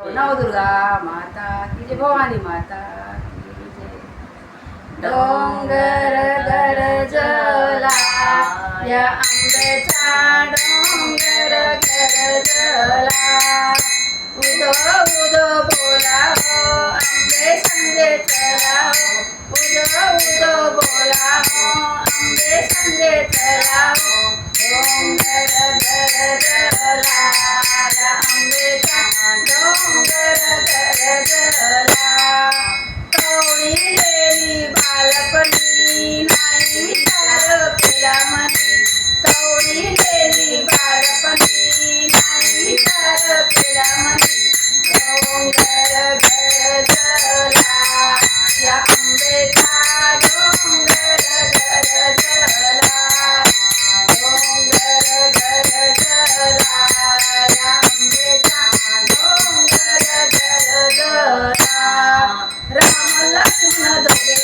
नवदुर्गा माता की भवानी माता डोंगर गरजला या आंब्याचा डोंगर गरजला उदो उदो बोला हो आंबे संगे चला हो उदो उदो बोला हो आंबे गरजला कवळीलेली बालपणी नाही विचार केला मनी कवळीलेली बालपणी नाही विचार केला मनी डोंगर Thank you.